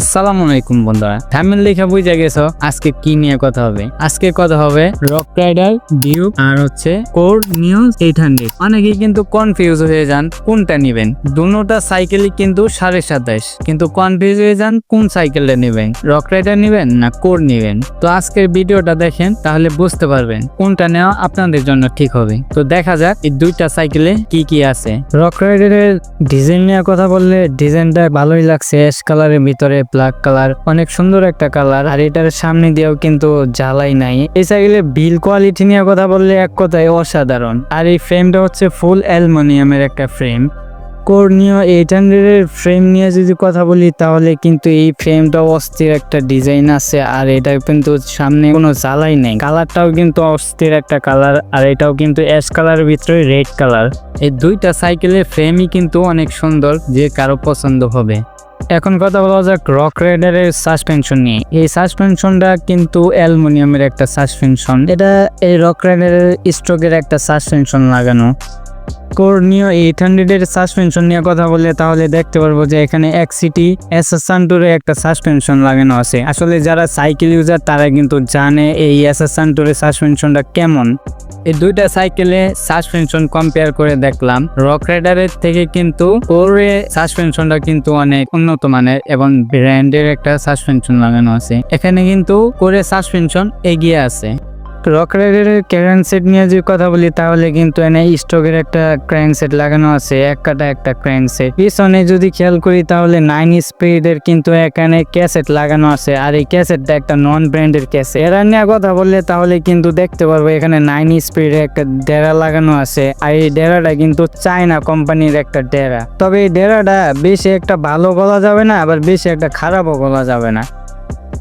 আসসালামু আলাইকুম বন্ধুরা। ফ্যামিলি লেখা বুঝে গেছো? আজকে কি নিয়ে কথা হবে? আজকে কথা হবে রক রাইডার ডিউক আর হচ্ছে কোর নিউজ এইট হান্ড্রেড অনেকেই কিন্তু কনফিউজ হয়ে যান, কোনটা নিবেন? দুটা সাইকেলই কিন্তু সাড়ে সাতাশ। কিন্তু কনফিউজ হয়ে যান, কোন সাইকেলটা নেবেন? রক রাইডার নিবেন না কোর নিবেন? তো আজকের ভিডিওটা দেখেন, তাহলে বুঝতে পারবেন কোনটা নেওয়া আপনাদের জন্য ঠিক হবে। তো দেখা যাক এই দুইটা সাইকেলে কি কি আছে। রক রাইডারের ডিজাইন নিয়ে কথা বললে ডিজাইনটা ভালোই লাগছে অ্যাশ কালারের ভিতরে ব্ল্যাক কালার অনেক সুন্দর একটা কালার আর এটার সামনে দিয়েও কিন্তু জ্বালাই নাই। এই সাইকেলের বিল কোয়ালিটি নিয়ে কথা বললে এক কথায় অসাধারণ। আর এই ফ্রেমটা হচ্ছে ফুল অ্যালমোনিয়ামের একটা ফ্রেম কর্নিও এইট হান্ড্রেডের ফ্রেম নিয়ে যদি কথা বলি, তাহলে কিন্তু এই ফ্রেমটা অস্থির একটা ডিজাইন আছে, আর এটা কিন্তু সামনে কোনো জ্বালাই নেই। কালারটাও কিন্তু অস্থির একটা কালার আর এটাও কিন্তু অ্যাশ কালারের ভিতরে রেড কালার এই দুইটা সাইকেলের ফ্রেমই কিন্তু অনেক সুন্দর, যে কারও পছন্দ হবে। এখন কথা বলা যাক রক রাইডারের সাসপেনশন নিয়ে। এই সাসপেনশনটা কিন্তু অ্যালুমিনিয়ামের একটা সাসপেনশন এটা এই রক রাইডারের স্ট্রোকের একটা সাসপেনশন লাগানো। কর্নিও এইট হান্ড্রেডের সাসপেনশন নিয়ে কথা বললে তাহলে দেখতে পারব যে এখানে এক সিটি এসএসান্টুরে একটা সাসপেনশন লাগানো আছে। আসলে যারা সাইকেল ইউজার তারা কিন্তু জানে এই এসএসান্টুরের সাসপেনশনটা কেমন। এই দুইটা সাইকেলে সাসপেনশন কম্পেয়ার করে দেখলাম। রক রাইডারের থেকে কিন্তু ওরে সাসপেনশনটা কিন্তু অনেক উন্নত মানের এবং ব্র্যান্ডের একটা সাসপেনশন লাগানো আছে। এখানে কিন্তু করে সাসপেনশন এগিয়ে আছে। রক রাইডারের ক্র্যাঙ্ক সেট নিয়ে যদি কথা বলি, তাহলে কিন্তু এনে স্টকের একটা ক্র্যাঙ্ক সেট লাগানো আছে, এক কাটা একটা ক্র্যাঙ্ক সেট পিছনে যদি খেয়াল করি, তাহলে নাইন স্পিডের কিন্তু এখানে ক্যাসেট লাগানো আছে, আর এই ক্যাসেটটা একটা নন ব্র্যান্ডের ক্যাসেট এরা নিয়ে কথা বললে, তাহলে কিন্তু দেখতে পারব, এখানে নাইন স্পিডের একটা ডেরা লাগানো আছে, আর এই ডেরাটা কিন্তু চায়না কোম্পানির একটা ডেরা। তবে এই ডেরাটা বেশি একটা ভালো বলা যাবে না, আবার বেশি একটা খারাপও বলা যাবে না।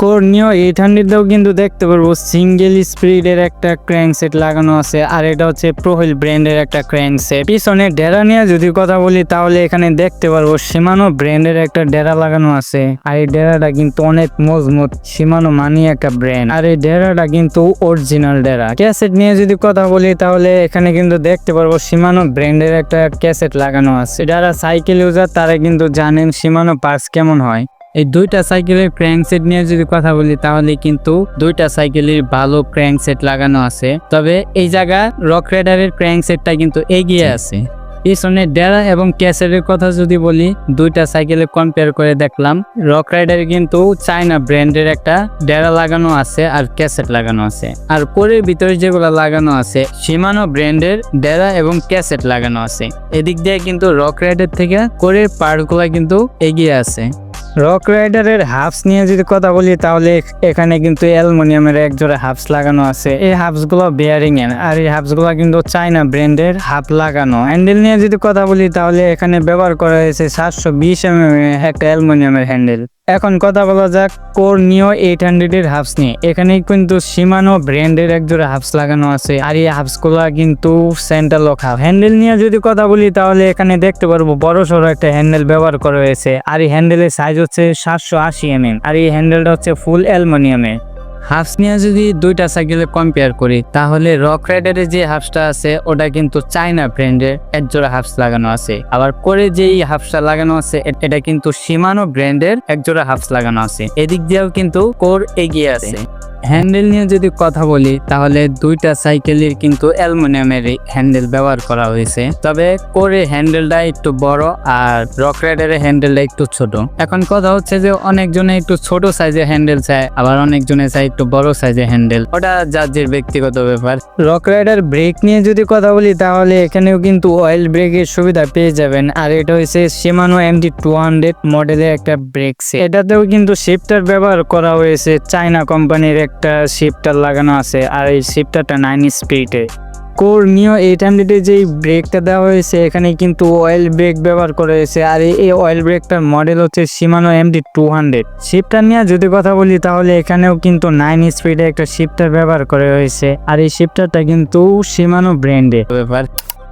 কর্নিও এইট হান্ড্রেডেও কিন্তু দেখতে পারব। সিঙ্গেল স্পিডের একটা ক্র্যাঙ্ক সেট লাগানো আছে, আর এটা হচ্ছে প্রোহিল ব্র্যান্ডের একটা ক্র্যাঙ্ক সেট পিছনে ডেরা নিয়ে যদি কথা বলি, তাহলে এখানে দেখতে পারব সীমানো ব্র্যান্ডের একটা ডেরা লাগানো আছে। আর এই ডেরাটা কিন্তু অনেক মজবুত সীমানো মানি একটা ব্র্যান্ড আর এই ডেরাটা কিন্তু অরিজিনাল ডেরা। ক্যাসেট নিয়ে যদি কথা বলি, তাহলে এখানে কিন্তু দেখতে পারব সীমানো ব্র্যান্ডের একটা ক্যাসেট লাগানো আছে। যারা সাইকেল ইউজার, তারা কিন্তু জানেন সীমানো পার্স কেমন হয়। এই দুইটা সাইকেলের ক্র্যাঙ্ক সেট নিয়ে যদি কথা বলি, তাহলে কিন্তু দুইটা সাইকেলের ভালো ক্র্যাঙ্ক সেট লাগানো আছে। তবে এই জায়গা রক রাইডারের ক্র্যাঙ্ক সেটটা কিন্তু এগিয়ে আছে। পিছনে ডেরা এবং ক্যাসেটের কথা যদি বলি, দুইটা সাইকেলে কম্পেয়ার করে দেখলাম রক রাইডারে কিন্তু চায়না ব্র্যান্ডের একটা ডেরা লাগানো আছে আর ক্যাসেট লাগানো আছে। আর কোরের ভিতরে যেগুলো লাগানো আছে সীমানো ব্র্যান্ডের ডেরা এবং ক্যাসেট লাগানো আছে। এদিক দিয়ে কিন্তু রক রাইডার থেকে কোরের পার্টগুলো কিন্তু এগিয়ে আছে। রক রাইডারের হাফস নিয়ে যদি কথা বলি, তাহলে এখানে কিন্তু অ্যালুমিনিয়ামের এক জোড়া হাফস লাগানো আছে। এই হাফসগুলো বেয়ারিং এর, আর এই হাফসগুলো কিন্তু চাইনা ব্র্যান্ডের হাফ লাগানো। হ্যান্ডেল নিয়ে যদি কথা বলি, তাহলে এখানে ব্যবহার করা হয়েছে সাতশো বিশ এম একটা অ্যালুমিনিয়ামের হ্যান্ডেল এখন কথা বলা যাক কোর নিও এইট হান্ড্রেড এর হাফস নিয়ে। এখানে কিন্তু সীমানো ব্র্যান্ডের এক জোড়া হাফস লাগানো আছে। আর এই হাফসগুলা কিন্তু সেন্টার লক হাফ হ্যান্ডেল নিয়ে যদি কথা বলি, তাহলে এখানে দেখতে পারব বড় সড়ো একটা হ্যান্ডেল ব্যবহার করা হয়েছে। আর এই হ্যান্ডেলের সাইজ হচ্ছে সাতশো আশি এম আর এই হ্যান্ডেলটা হচ্ছে ফুল অ্যালমোনিয়ামের হাফস নিয়ে যদি দুইটা সাইকেলে কম্পেয়ার করি, তাহলে রক রাইডারের যে হাফসটা আছে, ওটা কিন্তু চাইনা ব্র্যান্ডের এক জোড়া হাফস লাগানো আছে। আবার করে যেই হাফসটা লাগানো আছে এটা কিন্তু সীমানো ব্র্যান্ডের এক জোড়া হাফস লাগানো আছে। এদিক দিয়েও কিন্তু কোর এগিয়ে আছে। হ্যান্ডেল নিয়ে যদি কথা বলি, তাহলে দুইটা সাইকেলের কিন্তু অ্যালুমিনিয়ামের হ্যান্ডেল ব্যবহার করা হয়েছে। তবে কোরে হ্যান্ডেলটা একটু বড় আর রক রাইডারের হ্যান্ডেলটা একটু ছোট। এখন কথা হচ্ছে যে অনেকজনে একটু ছোট সাইজের হ্যান্ডেল চায়, আবার অনেকজনে চায় একটু বড় সাইজের হ্যান্ডেল। ওটা যার ব্যক্তিগত ব্যাপার। রক রাইডার ব্রেক নিয়ে যদি কথা বলি, তাহলে এখানেও কিন্তু অয়েল ব্রেকের সুবিধা পেয়ে যাবেন। আর এটা হচ্ছে সীমানো এমডি টু হান্ড্রেড মডেলের একটা ব্রেক এটাতেও কিন্তু শিফটার ব্যবহার করা হয়েছে চায়না কোম্পানির একটা শিফটার লাগানো আছে, আর এই শিফটারটা নাইন স্পিডে কোর নিও এইট হান্ড্রেডে যেই ব্রেকটা দেওয়া হয়েছে, এখানে কিন্তু অয়েল ব্রেক ব্যবহার করা হয়েছে, আর এই- এই অয়েল ব্রেকটার মডেল হচ্ছে Shimano M D two hundred shifter নিয়ে যদি কথা বলি, তাহলে এখানেও কিন্তু নাইন স্পিডে একটা শিফটার ব্যবহার করা হয়েছে, আর এই শিফটারটা কিন্তু সীমানো ব্র্যান্ডের ব্যাপার।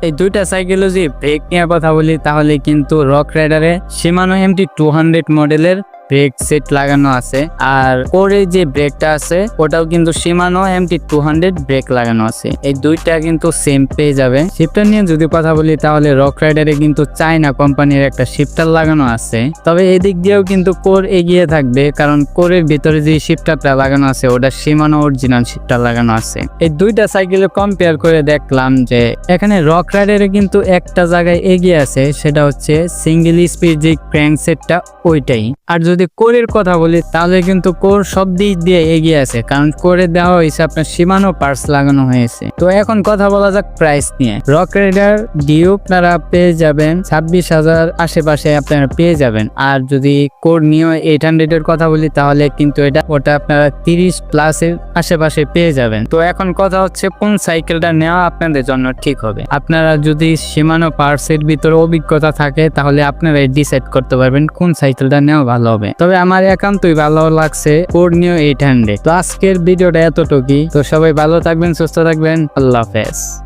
এই দুইটা সাইকেলও যদি ব্রেক নিয়ে কথা বলি, তাহলে কিন্তু rock রাইডারে Shimano M T two hundred মডেলের ব্রেক সেট লাগানো আছে। আর কোরে যে ব্রেকটা আছে, ওটাও কিন্তু Shimano M T two hundred brake লাগানো আছে। এই দুইটা কিন্তু সেম পেয়ে যাবে। শিফটার নিয়ে যদি কথা বলি, তাহলে রক রাইডারে কিন্তু চাইনা কোম্পানির একটা শিফটার লাগানো আছে। তবে এদিক দিয়েও কিন্তু কোর এগিয়ে থাকবে, কারণ কোরের ভিতরে যে শিফটারটা লাগানো আছে, ওটা সীমানো অরিজিনাল শিফটার লাগানো আছে। এই দুইটা সাইকেলে কম্পেয়ার করে দেখলাম যে, এখানে রক রাইডারে কিন্তু একটা জায়গায় এগিয়ে আছে, সেটা হচ্ছে সিঙ্গেল স্পিড যে ক্র্যাঙ্ক সেটটা ওইটাই। আর যদি কোরের কথা বলি, তাহলে কিন্তু কোর সব দিক দিয়ে এগিয়ে আছে। কারণ কোরে দেওয়া হয়েছে আপনার সীমানো পার্টস লাগানো হয়েছে। তো এখন কথা বলা যাক প্রাইস নিয়ে। রক রাইডার ডিউ আপনারা পেয়ে যাবেন ছাব্বিশ হাজার আশেপাশে আপনারা পেয়ে যাবেন। আর যদি কোর নিও এইট হান্ড্রেডের কথা বলি, তাহলে কিন্তু এটা, ওটা আপনারা তিরিশ প্লাসের আশেপাশে পেয়ে যাবেন। তো এখন কথা হচ্ছে কোন সাইকেলটা নেওয়া আপনাদের জন্য ঠিক হবে। আপনারা যদি সীমানো পার্টসের ভিতরে অভিজ্ঞতা থাকে, তাহলে আপনারা ডিসাইড করতে পারবেন কোন সাইকেলটা নেওয়া ভালো হবে। তবে আমার একান্তই ভালো লাগছে কোর নিও এইট হান্ড্রেড তো আজকের ভিডিওটা এতটুকুই। তো সবাই ভালো থাকবেন, সুস্থ থাকবেন। আল্লাহ হাফেজ।